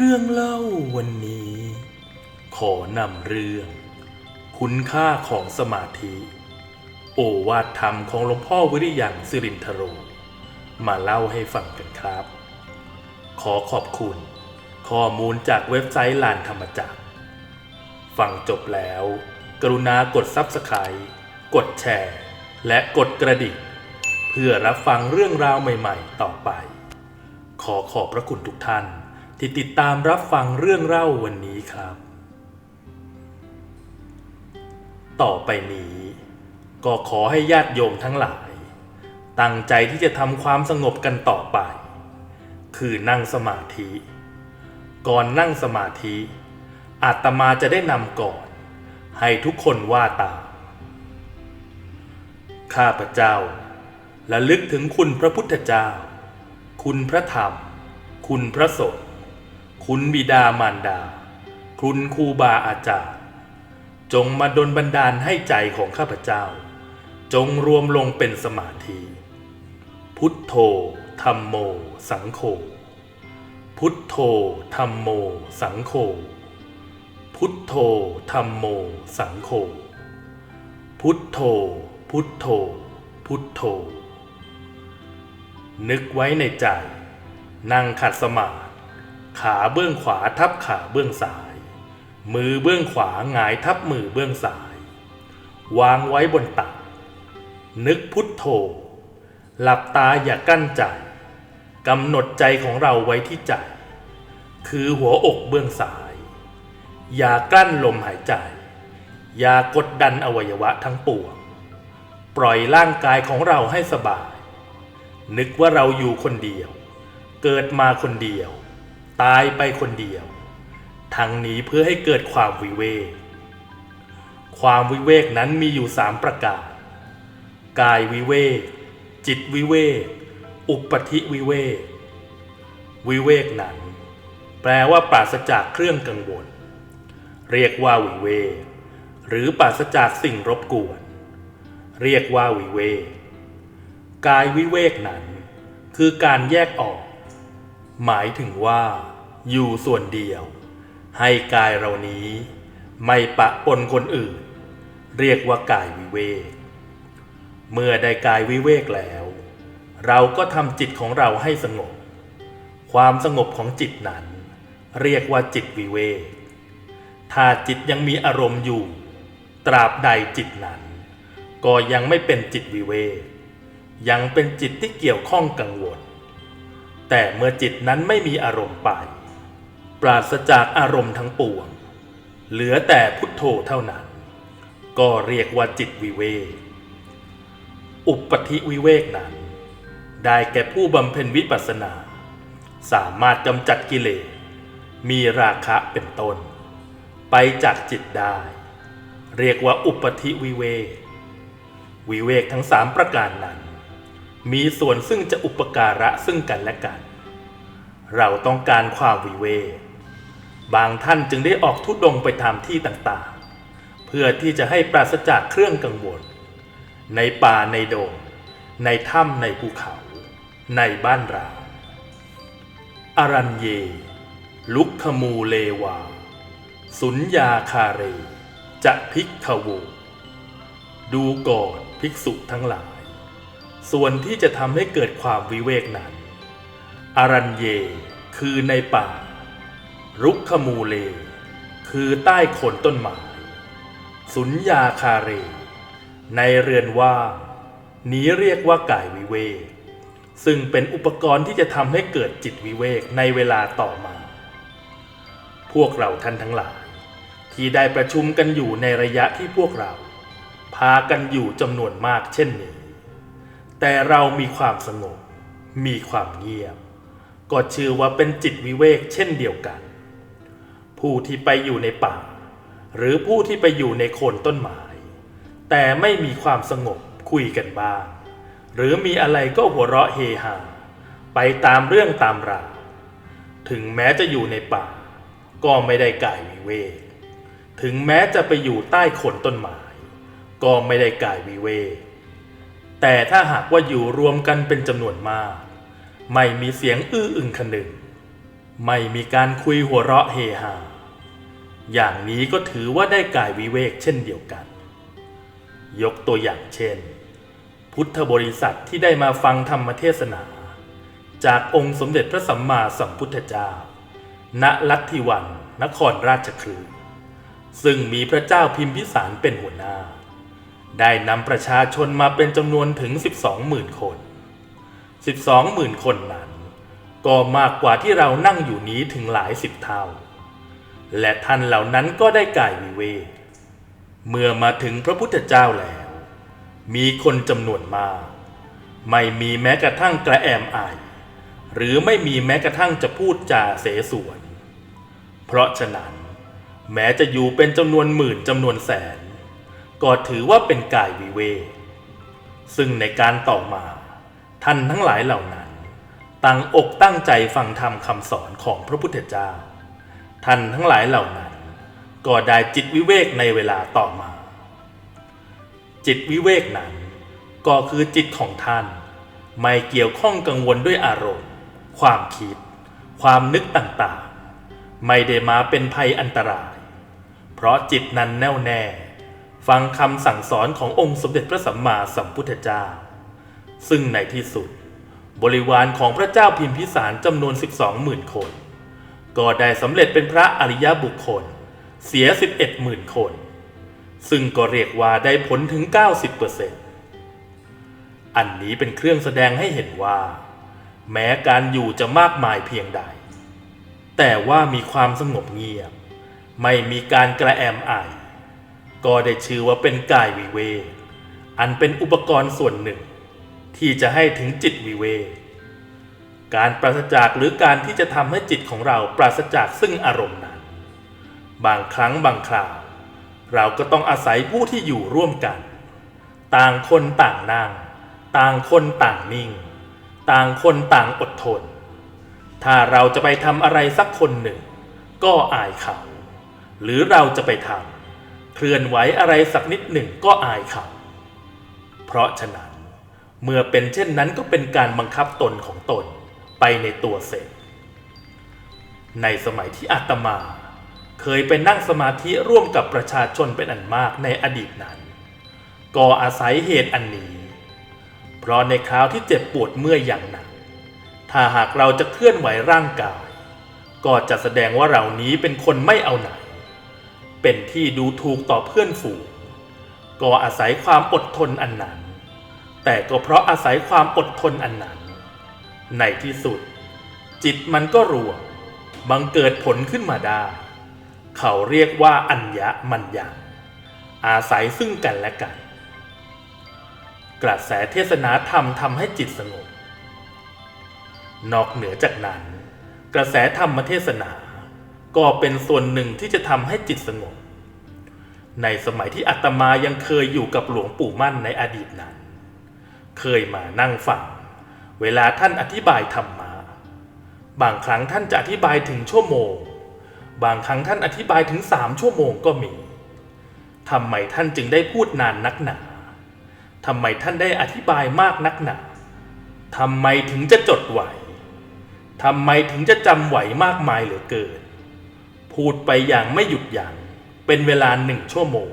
เรื่องเล่าวันนี้ ขอนำเรื่อง คุณค่าของสมาธิ โอวาทธรรมของหลวงพ่อวิริยังสิรินทโร มาเล่าให้ฟังกันครับ ขอขอบคุณ ข้อมูลจากเว็บไซต์ลานธรรมจักร ฟังจบแล้ว กรุณากด Subscribe กดแชร์ และกดกระดิ่งเพื่อรับฟังเรื่องราวใหม่ ๆ ต่อไป ขอขอบพระคุณทุกท่าน ที่ติดตามรับฟังเรื่องเล่าวันนี้ครับ ต่อไปนี้ก็ขอให้ญาติโยมทั้งหลาย ตั้งใจที่จะทำความสงบกันต่อไป คือนั่งสมาธิ ก่อนนั่งสมาธิ อาตมาจะได้นำก่อน ให้ทุกคนว่าตามข้าพเจ้าและลึกถึงคุณพระพุทธเจ้า คุณพระธรรม คุณพระสงฆ์ คุณบิดามารดา คุณครูบาอาจารย์ จงมาดลบันดาลให้ใจของข้าพเจ้า จงรวมลงเป็นสมาธิ พุทโธธรรมโม สังโฆ พุทโธธรรมโม สังโฆ พุทโธธรรมโม สังโฆ พุทโธ พุทโธ พุทโธ นึกไว้ในใจ นั่งขัดสมาธิ ขาเบื้องขวาทับขาเบื้องซ้าย มือเบื้องขวาหงายทับมือเบื้องซ้าย วางไว้บนตัก นึกพุทโธ หลับตาอย่ากั้นใจกำหนดใจของเราไว้ที่ใจ คือหัวอกเบื้องซ้าย อย่ากลั้นลมหายใจ อย่ากดดันอวัยวะทั้งปวง ปล่อยร่างกายของเราให้สบาย นึกว่าเราอยู่คนเดียว เกิดมาคนเดียว ตายไปคนเดียว ทั้งนี้เพื่อให้เกิดความวิเวก ความวิเวกนั้นมีอยู่สามประการ กายวิเวก จิตวิเวก อุปธิวิเวก วิเวกนั้น แปลว่าปราศจากเครื่องกังวล เรียกว่าวิเวก หรือปราศจากสิ่งรบกวน เรียกว่าวิเวก กายวิเวกนั้น คือการแยกออก หมายถึงว่า อยู่ส่วนเดียว ให้กายเรานี้ไม่ปะปนคนอื่น เรียกว่ากายวิเวก เมื่อได้กายวิเวกแล้ว เราก็ทำจิตของเราให้สงบ ความสงบของจิตนั้น เรียกว่าจิตวิเวก ถ้าจิตยังมีอารมณ์อยู่ ตราบใดจิตนั้น ก็ยังไม่เป็นจิตวิเวก ยังเป็นจิตที่เกี่ยวข้องกังวลแต่เมื่อจิตนั้นไม่มีอารมณ์ไป ปราศจากอารมณ์ทั้งปวง เหลือแต่พุทโธเท่านั้น ก็เรียกว่าจิตวิเวกอุปธิวิเวกนั้น ได้แก่ผู้บำเพ็ญวิปัสสนา สามารถกำจัดกิเลส มีราคะเป็นต้น ไปจากจิตได้ เรียกว่าอุปธิวิเวกวิเวกทั้งสามประการนั้น มีส่วนซึ่งจะอุปการะซึ่งกันและกัน เราต้องการความวิเวก บางท่านจึงได้ออกทุดงค์ไปตามที่ต่างๆ เพื่อที่จะให้ปราศจากเครื่องกังวล ในป่าในโดงในถ้ำในภูเขา ในบ้านเราอารัญเย ลุกขมูเลวา สุญญาคาเร จะพิกขวูดูก่อนภิกษุทั้งหลาย ส่วนที่จะทำให้เกิดความวิเวกนั้นอารัญเยคือในป่า รุกขมูเล คือใต้โคนต้นไม้สุญญาคาเร ในเรือนว่า นี้เรียกว่ากายวิเวกซึ่งเป็นอุปกรณ์ที่จะทำให้เกิดจิตวิเวกในเวลาต่อมา พวกเราท่านทั้งหลาย ที่ได้ประชุมกันอยู่ในระยะที่พวกเรา พากันอยู่จำนวนมากเช่นนี้ แต่เรามีความสงบ มีความเงียบ ก็ชื่อว่าเป็นจิตวิเวกเช่นเดียวกัน ผู้ที่ไปอยู่ในป่า หรือผู้ที่ไปอยู่ในโคนต้นไม้แต่ไม่มีความสงบคุยกันบ้างหรือมีอะไรก็หัวเราะเฮฮาไปตามเรื่องตามราวถึงแม้จะอยู่ในป่า ก็ไม่ได้กายวิเวก ถึงแม้จะไปอยู่ใต้โคนต้นไม้ก็ไม่ได้กายวิเวก แต่ถ้าหากว่าอยู่รวมกันเป็นจำนวนมาก ไม่มีเสียงอื้ออึงคนึง ไม่มีการคุยหัวเราะเฮฮา อย่างนี้ก็ถือว่าได้กายวิเวกเช่นเดียวกัน ยกตัวอย่างเช่น พุทธบริษัทที่ได้มาฟังธรรมเทศนา จากองค์สมเด็จพระสัมมาสัมพุทธเจ้า ณ ลัทธิวัน นครราชคลือซึ่งมีพระเจ้าพิมพิสารเป็นหัวหน้า ได้นำประชาชนมาเป็นจำนวนถึง 12,000 คน 12,000 คนนั้น ก็มากกว่าที่เรานั่งอยู่นี้ถึงหลายสิบเท่า และท่านเหล่านั้นก็ได้กายวิเวกเมื่อมาถึงพระพุทธเจ้าแล้ว มีคนจำนวนมาก ไม่มีแม้กระทั่งกระแอมอาย หรือไม่มีแม้กระทั่งจะพูดจาเสสวน เพราะฉะนั้น แม้จะอยู่เป็นจำนวนหมื่นจำนวนแสน ก็ถือว่าเป็นกายวิเวกซึ่งในการต่อมา ท่านทั้งหลายเหล่านั้น ตั้งอกตั้งใจฟังธรรมคำสอนของพระพุทธเจ้า ท่านทั้งหลายเหล่านั้นก็ได้จิตวิเวกในเวลาต่อมา จิตวิเวกนั้นก็คือจิตของท่าน ไม่เกี่ยวข้องกังวลด้วยอารมณ์ ความคิด ความนึกต่างๆ ไม่ได้มาเป็นภัยอันตราย เพราะจิตนั้นแน่วแน่ ฟังคำสั่งสอนขององค์สมเด็จพระสัมมาสัมพุทธเจ้า ซึ่งในที่สุด บริวารของพระเจ้าพิมพิสารจำนวน 12หมื่นคน ก็ได้สำเร็จเป็นพระอริยบุคคล เสีย 11หมื่นคน ซึ่งก็เรียกว่าได้ผลถึง 90%อันนี้เป็นเครื่องแสดงให้เห็นว่า แม้การอยู่จะมากมายเพียงใด แต่ว่ามีความสงบเงียบ ไม่มีการกระแอมอายก็ได้ชื่อว่าเป็นกายวิเวกอันเป็นอุปกรณ์ส่วนหนึ่ง ที่จะให้ถึงจิตวิเวก การปราศจากหรือการที่จะทำให้จิตของเราปราศจากซึ่งอารมณ์นั้น บางครั้งบางคราว เราก็ต้องอาศัยผู้ที่อยู่ร่วมกัน ต่างคนต่างนั่ง ต่างคนต่างนิ่ง ต่างคนต่างอดทน ถ้าเราจะไปทำอะไรสักคนหนึ่ง ก็อายเขา หรือเราจะไปทำเคลื่อนไหวอะไรสักนิดหนึ่งก็อายเขา เพราะฉะนั้น เมื่อเป็นเช่นนั้นก็เป็นการบังคับตนของตน ไปในตัวเสร็จ ในสมัยที่อาตมา เคยไปนั่งสมาธิร่วมกับประชาชนเป็นอันมากในอดีตนั้น ก็อาศัยเหตุอันนี้ เพราะในคราวที่เจ็บปวดเมื่อยอย่างหนัก ถ้าหากเราจะเคลื่อนไหวร่างกาย ก็จะแสดงว่าเรานี้เป็นคนไม่เอาไหน เป็นที่ดูถูกต่อเพื่อนฝูง ก็อาศัยความอดทนอันนั้น แต่ก็เพราะอาศัยความอดทนอันนั้น ในที่สุด จิตมันก็รวมบังเกิดผลขึ้นมาได้ เขาเรียกว่าอัญญมัญญาอาศัยซึ่งกันและกัน กระแสเทศนาธรรมทำให้จิตสงบ นอกเหนือจากนั้น กระแสธรรมเทศนา ก็เป็นส่วนหนึ่งที่จะทำให้จิตสงบ ในสมัยที่อาตมายังเคยอยู่กับหลวงปู่มั่นในอดีตนั้น เคยมานั่งฟัง เวลาท่านอธิบายธรรมะบางครั้งท่านจะอธิบายถึงชั่วโมง บางครั้งท่านอธิบายถึงสามชั่วโมงก็มีทำไมท่านจึงได้พูดนานนักหนาทำไมท่านได้อธิบายมากนักหนาทำไมถึงจะจดไหวทำไมถึงจะจำไหวมากมายเหลือเกิน พูดไปอย่างไม่หยุดยัง้งเป็นเวลาหนึ่งชั่วโมง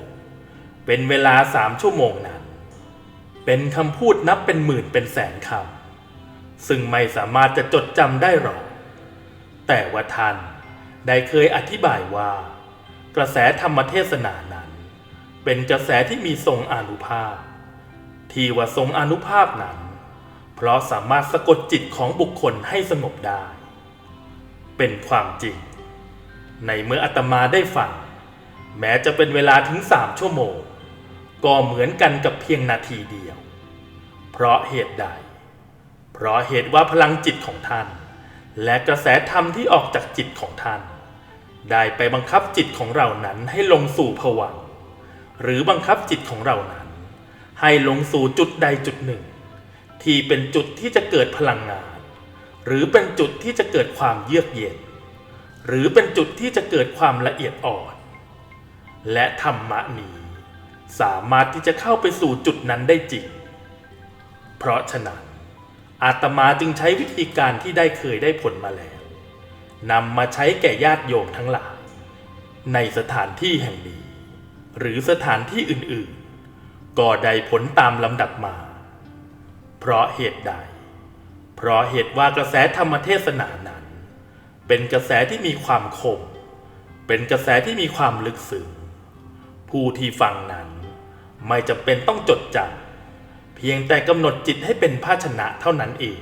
เป็นเวลาสามชั่วโมงนั้น เป็นคำพูดนับเป็นหมื่นเป็นแสนคำ ซึ่งไม่สามารถจะจดจำได้หรอก แต่ว่าท่านได้เคยอธิบายว่า กระแสธรรมเทศนานั้น เป็นกระแสที่มีทรงอนุภาพ ที่ว่าทรงอนุภาพนั้น เพราะสามารถสะกดจิตของบุคคลให้สงบได้ เป็นความจริง ในเมื่ออาตมาได้ฟังแม้จะเป็นเวลาถึงสามชั่วโมง ก็เหมือนกันกับเพียงนาทีเดียว เพราะเหตุใด เพราะเหตุว่าพลังจิตของท่าน และกระแสธรรมที่ออกจากจิตของท่าน ได้ไปบังคับจิตของเรานั้นให้ลงสู่ผวังค์หรือบังคับจิตของเรานั้น ให้ลงสู่จุดใดจุดหนึ่ง ที่เป็นจุดที่จะเกิดพลังงาน หรือเป็นจุดที่จะเกิดความเยือกเย็น หรือเป็นจุดที่จะเกิดความละเอียดอ่อน และธรรมะนี้สามารถที่จะเข้าไปสู่จุดนั้นได้จริง เพราะฉะนั้น อาตมาจึงใช้วิธีการที่ได้เคยได้ผลมาแล้วนำมาใช้แก่ญาติโยมทั้งหลาย ในสถานที่แห่งนี้ หรือสถานที่อื่นๆ ก็ได้ผลตามลำดับมา เพราะเหตุใด เพราะเหตุว่ากระแสธรรมเทศนานั้น เป็นกระแสที่มีความคม เป็นกระแสที่มีความลึกซึ้งผู้ที่ฟังนั้น ไม่จำเป็นต้องจดจำ พียงแต่กำหนดจิตให้เป็นภาชนะเท่านั้นเอง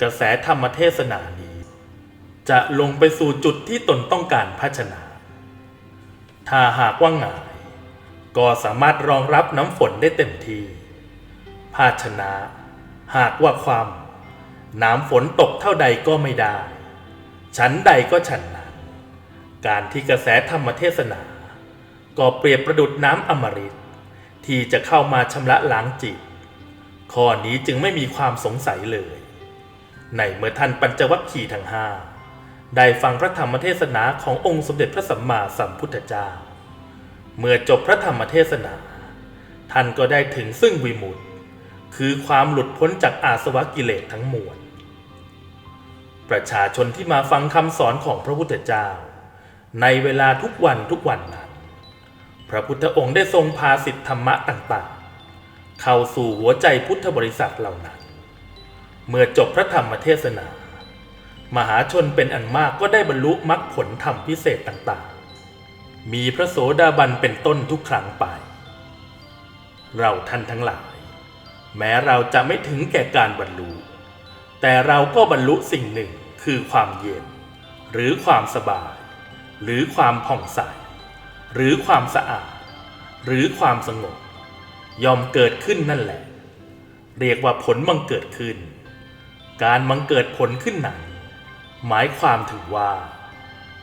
กระแสธรรมเทศนานี้ จะลงไปสู่จุดที่ตนต้องการภาชนะ ถ้าหากว่าหงาย ก็สามารถรองรับน้ำฝนได้เต็มที่ ภาชนะหากว่าความ น้ำฝนตกเท่าใดก็ไม่ได้ ชั้นใดก็ฉันนั้น การที่กระแสธรรมเทศนา ก็เปรียบประดุดน้ำอมฤต ที่จะเข้ามาชำระล้างจิต ข้อนี้จึงไม่มีความสงสัยเลย ในเมื่อท่านปัญจวัคคีย์ทั้งห้าได้ฟังพระธรรมเทศนาขององค์สมเด็จพระสัมมาสัมพุทธเจ้า เมื่อจบพระธรรมเทศนา ท่านก็ได้ถึงซึ่งวิมุตติ คือความหลุดพ้นจากอาสวะกิเลสทั้งมวล ประชาชนที่มาฟังคำสอนของพระพุทธเจ้า ในเวลาทุกวันทุกวันนั้น ระพุทธองค์ได้ทรงพาสิทธธรรมะต่างๆ เข้าสู่หัวใจพุทธบริษัทเหล่านั้น เมื่อจบพระธรรมเทศนา มหาชนเป็นอันมากก็ได้บรรลุมรรคผลธรรมพิเศษต่างๆ มีพระโสดาบันเป็นต้นทุกครั้งไป เราท่านทั้งหลาย แม้เราจะไม่ถึงแก่การบรรลุ แต่เราก็บรรลุสิ่งหนึ่งคือความเย็น หรือความสบาย หรือความผ่องใส หรือความสะอาด หรือความสงบยอมเกิดขึ้นนั่นแหละ เรียกว่าผลบังเกิดขึ้น การบังเกิดผลขึ้นนั้นหมายความถึงว่า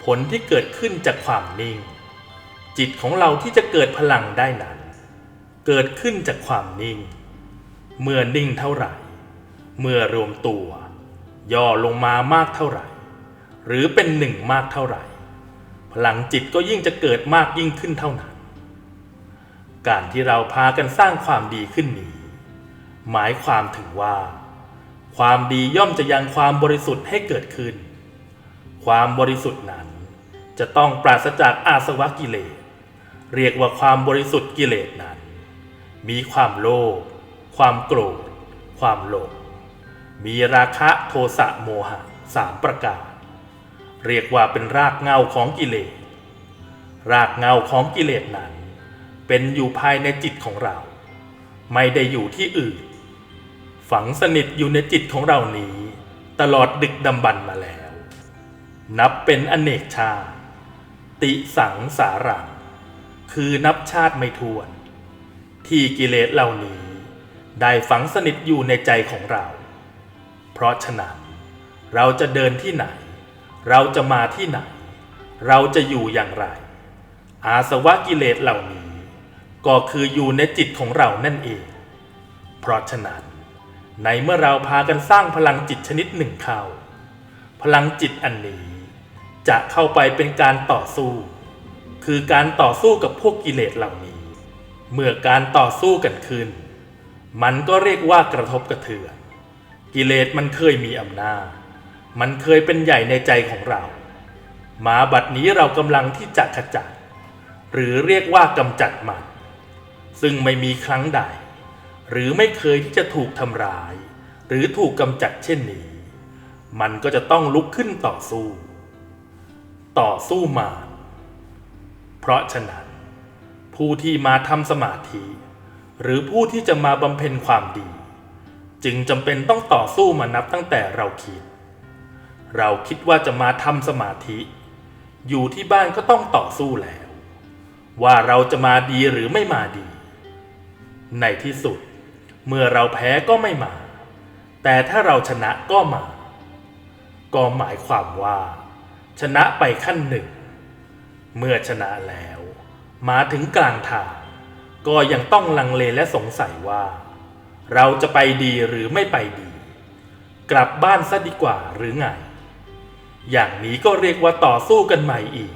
ผลที่เกิดขึ้นจากความนิ่ง จิตของเราที่จะเกิดพลังได้นั้น เกิดขึ้นจากความนิ่ง เมื่อนิ่งเท่าไหร่ เมื่อรวมตัว ย่อลงมามากเท่าไหร่ หรือเป็นหนึ่งมากเท่าไหร่ พลังจิตก็ยิ่งจะเกิดมากยิ่งขึ้นเท่านั้น การที่เราพากันสร้างความดีขึ้นนี้ หมายความถึงว่า ความดีย่อมจะยังความบริสุทธิ์ให้เกิดขึ้น ความบริสุทธิ์นั้น จะต้องปราศจากอาสวะกิเลส เรียกว่าความบริสุทธิ์กิเลสนั้น มีความโลภ ความโกรธ ความหลง มีราคะโทสะโมหะสามประการ เรียกว่าเป็นรากเงาของกิเลส รากเงาของกิเลสนั้น เป็นอยู่ภายในจิตของเรา ไม่ได้อยู่ที่อื่น ฝังสนิทอยู่ในจิตของเรานี้ ตลอดดึกดำบรรพ์มาแล้ว นับเป็นอเนกชา ติสังสารัง คือนับชาติไม่ถ้วน ที่กิเลสเหล่านี้ ได้ฝังสนิทอยู่ในใจของเรา เพราะฉะนั้นเราจะเดินที่ไหน เราจะมาที่ไหน เราจะอยู่อย่างไร อาสวะกิเลสเหล่านี้ ก็คืออยู่ในจิตของเรานั่นเอง เพราะฉะนั้น ในเมื่อเราพากันสร้างพลังจิตชนิดหนึ่งเข้า พลังจิตอันนี้ จะเข้าไปเป็นการต่อสู้ คือการต่อสู้กับพวกกิเลสเหล่านี้ เมื่อการต่อสู้กันขึ้น มันก็เรียกว่ากระทบกระเทือน กิเลสมันเคยมีอำนาจ มันเคยเป็นใหญ่ในใจของเรามาบัดนี้เรากำลังที่จะขจัด หรือเรียกว่ากำจัดมัน ซึ่งไม่มีครั้งใด หรือไม่เคยที่จะถูกทำร้าย หรือถูกกำจัดเช่นนี้ มันก็จะต้องลุกขึ้นต่อสู้ ต่อสู้มา เพราะฉะนั้น ผู้ที่มาทำสมาธิ หรือผู้ที่จะมาบำเพ็ญความดี จึงจำเป็นต้องต่อสู้มานับตั้งแต่เราคิด เราคิดว่าจะมาทำสมาธิ อยู่ที่บ้านก็ต้องต่อสู้แล้ว ว่าเราจะมาดีหรือไม่มาดี ในที่สุด เมื่อเราแพ้ก็ไม่มา แต่ถ้าเราชนะก็มา ก็หมายความว่า ชนะไปขั้นหนึ่ง เมื่อชนะแล้ว มาถึงกลางทาง ก็ยังต้องลังเลและสงสัยว่า เราจะไปดีหรือไม่ไปดี กลับบ้านซะดีกว่าหรือไง อย่างนี้ก็เรียกว่าต่อสู้กันใหม่อีก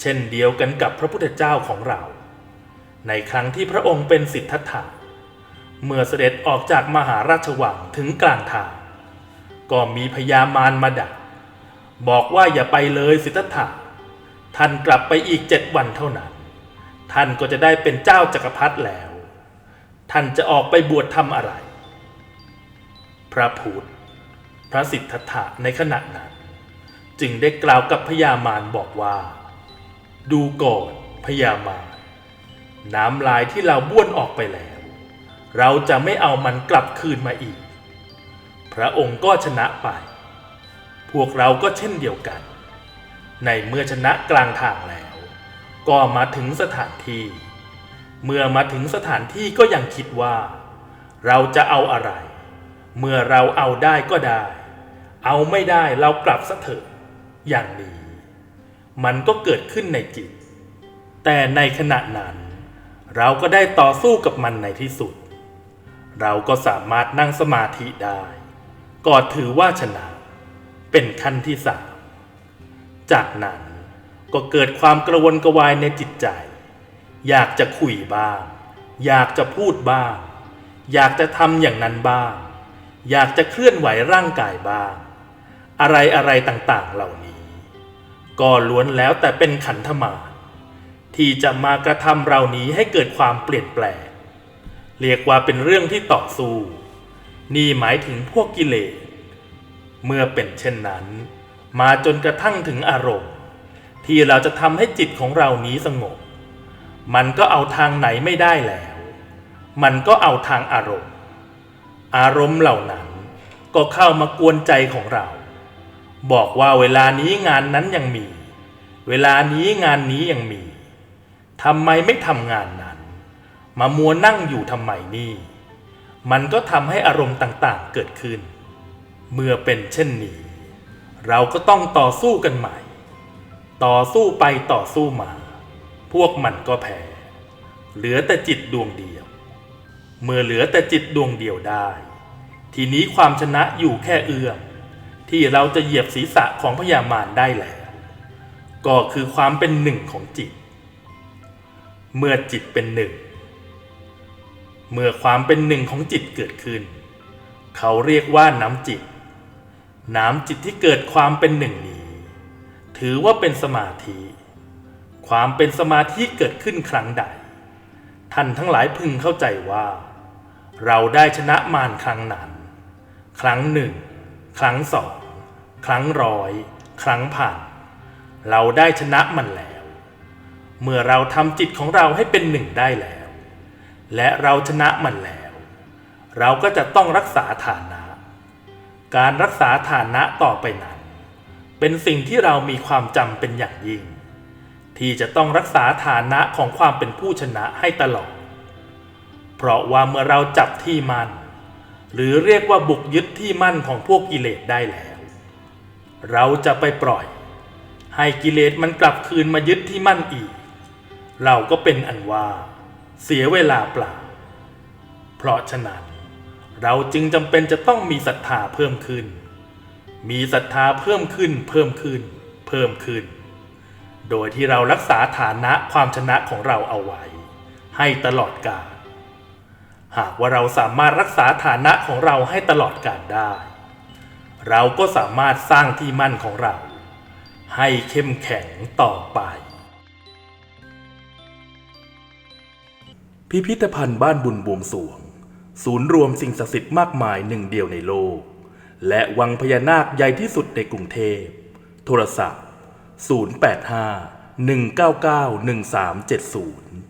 เช่นเดียวกันกับพระพุทธเจ้าของเรา ในครั้งที่พระองค์เป็นสิทธัตถะเมื่อเสด็จออกจากมหาราชวังถึงกลางทาง ก็มีพญามารมาดัก บอกว่าอย่าไปเลยสิทธัตถะท่านกลับไปอีกเจ็ดวันเท่านั้น ท่านก็จะได้เป็นเจ้าจักรพรรดิแล้ว ท่านจะออกไปบวชทำอะไร พระพุทธพระสิทธัตถะในขณะนั้น จึงได้กล่าวกับพญามารบอกว่า ดูก่อนพญามารน้ำลายที่เราบ้วนออกไปแล้ว เราจะไม่เอามันกลับคืนมาอีก พระองค์ก็ชนะไป พวกเราก็เช่นเดียวกัน ในเมื่อชนะกลางทางแล้ว ก็มาถึงสถานที่ เมื่อมาถึงสถานที่ก็ยังคิดว่า เราจะเอาอะไร เมื่อเราเอาได้ก็ได้ เอาไม่ได้เรากลับซะเถอะ อย่างนี้ มันก็เกิดขึ้นในจิต แต่ในขณะนั้น เราก็ได้ต่อสู้กับมันในที่สุด เราก็สามารถนั่งสมาธิได้ก็ถือว่าชนะเป็นขั้นที่สามจากนั้นก็เกิดความกระวนกระวายในจิตใจ อยากจะคุยบ้าง อยากจะพูดบ้าง อยากจะทำอย่างนั้นบ้าง อยากจะเคลื่อนไหวร่างกายบ้าง อะไรอะไรต่างๆเหล่านี้ ก็ล้วนแล้วแต่เป็นขันธมารที่จะมากระทำเรานี้ให้เกิดความเปลี่ยนแปลง เรียกว่าเป็นเรื่องที่ต่อสู้ นี่หมายถึงพวกกิเลส เมื่อเป็นเช่นนั้น มาจนกระทั่งถึงอารมณ์ ที่เราจะทำให้จิตของเรานี้สงบ มันก็เอาทางไหนไม่ได้แล้ว มันก็เอาทางอารมณ์ อารมณ์เหล่านั้นก็เข้ามากวนใจของเรา บอกว่าเวลานี้งานนั้นยังมี เวลานี้งานนี้ยังมีทำไมไม่ทำงานนั้น มามัวนั่งอยู่ทำไมนี่ มันก็ทำให้อารมณ์ต่างๆเกิดขึ้น เมื่อเป็นเช่นนี้ เราก็ต้องต่อสู้กันใหม่ ต่อสู้ไปต่อสู้มา พวกมันก็แพ้ เหลือแต่จิตดวงเดียว เมื่อเหลือแต่จิตดวงเดียวได้ ทีนี้ความชนะอยู่แค่เอื้อม ที่เราจะเหยียบศีรษะของพญามารได้แล้ว ก็คือความเป็นหนึ่งของจิต เมื่อจิตเป็นหนึ่ง เมื่อความเป็นหนึ่งของจิตเกิดขึ้น เขาเรียกว่าน้ำจิต น้ำจิตที่เกิดความเป็นหนึ่งนี้ ถือว่าเป็นสมาธิ ความเป็นสมาธิเกิดขึ้นครั้งใด ท่านทั้งหลายพึงเข้าใจว่า เราได้ชนะมารครั้งนั้น ครั้งหนึ่ง ครั้งสอง ครั้งร้อย ครั้งพันเราได้ชนะมันแล้ว เมื่อเราทำจิตของเราให้เป็นหนึ่งได้แล้ว และเราชนะมันแล้ว เราก็จะต้องรักษาฐานะ การรักษาฐานะต่อไปนั้น เป็นสิ่งที่เรามีความจำเป็นอย่างยิ่ง ที่จะต้องรักษาฐานะของความเป็นผู้ชนะให้ตลอด เพราะว่าเมื่อเราจับที่มั่นหรือเรียกว่าบุกยึดที่มั่นของพวกกิเลสได้แล้ว เราจะไปปล่อย ให้กิเลสมันกลับคืนมายึดที่มั่นอีก เราก็เป็นอันว่า เสียเวลาเปล่า เพราะฉะนั้น เราจึงจำเป็นจะต้องมีศรัทธาเพิ่มขึ้น มีศรัทธาเพิ่มขึ้นเพิ่มขึ้น เพิ่มขึ้น โดยที่เรารักษาฐานะความชนะของเราเอาไว้ ให้ตลอดกาลหากว่าเราสามารถรักษาฐานะของเราให้ตลอดกาลได้ เราก็สามารถสร้างที่มั่นของเรา ให้เข้มแข็งต่อไป พิพิธภัณฑ์บ้านบุญบวงสวง ศูนย์รวมสิ่งศักดิ์สิทธิ์มากมายหนึ่งเดียวในโลก และวังพญานาคใหญ่ที่สุดในกรุงเทพ โทรศัพท์ 085 199 1370